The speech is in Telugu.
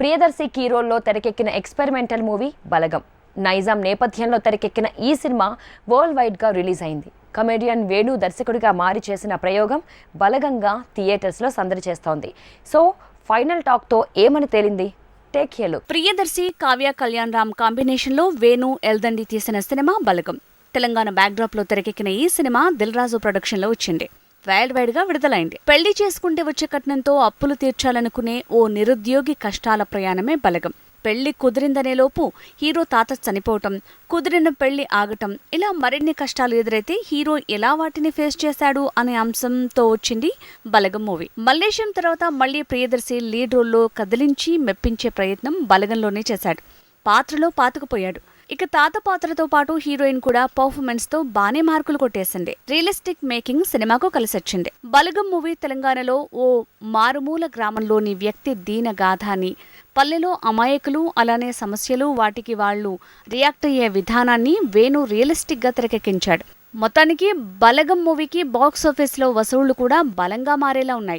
ప్రియదర్శి కీరోల్లో తెరకెక్కిన ఎక్స్పెరిమెంటల్ మూవీ బలగం. నైజాం నేపథ్యంలో తెరకెక్కిన ఈ సినిమా వరల్డ్ వైడ్గా రిలీజ్ అయింది కమెడియన్ వేణు దర్శకుడిగా మారి చేసిన ప్రయోగం బలగంగా థియేటర్స్లో సందడి చేస్తోంది. సో ఫైనల్ టాక్తో ఏమని తేలింది? Take look. ప్రియదర్శి కావ్య కళ్యాణ్ రామ్ కాంబినేషన్లో వేణు ఎల్దండి తీసిన సినిమా బలగం. తెలంగాణ బ్యాక్డ్రాప్లో తెరకెక్కిన ఈ సినిమా దిల్ రాజు వచ్చింది. వైల్డ్ వైడ్గా విడుదలైంది. పెళ్ళి చేసుకుంటే వచ్చే కట్నంతో అప్పులు తీర్చాలనుకునే ఓ నిరుద్యోగి కష్టాల ప్రయాణమే బలగం. పెళ్ళి కుదిరిందనే లోపు హీరో తాత చనిపోవటం కుదిరిన పెళ్ళి ఆగటం ఇలా మరిన్ని కష్టాలు ఎదురైతే హీరో ఎలా వాటిని ఫేస్ చేశాడు అనే అంశంతో వచ్చింది బలగం మూవీ. మల్లేశం తర్వాత మళ్ళీ ప్రియదర్శి లీడ్ రోల్లో కదిలించి మెప్పించే ప్రయత్నం బలగంలోనే చేశాడు. పాత్రలో పాతుకుపోయాడు. ఇక తాత పాత్రతో పాటు హీరోయిన్ కూడా పర్ఫార్మెన్స్తో బానే మార్కులు కొట్టేసింది. రియలిస్టిక్ మేకింగ్ సినిమాకు కలిసొచ్చింది. బలగం మూవీ తెలంగాణలో ఓ మారుమూల గ్రామంలోని వ్యక్తి దీన గాథాని పల్లెలో అమాయకులు అలానే సమస్యలు వాటికి వాళ్ళు రియాక్ట్ అయ్యే విధానాన్ని వేణు రియలిస్టిక్గా తెరకెక్కించాడు. మొత్తానికి బలగం మూవీకి బాక్స్ ఆఫీస్లో వసూళ్ళు కూడా బలంగా మారేలా ఉన్నాయి.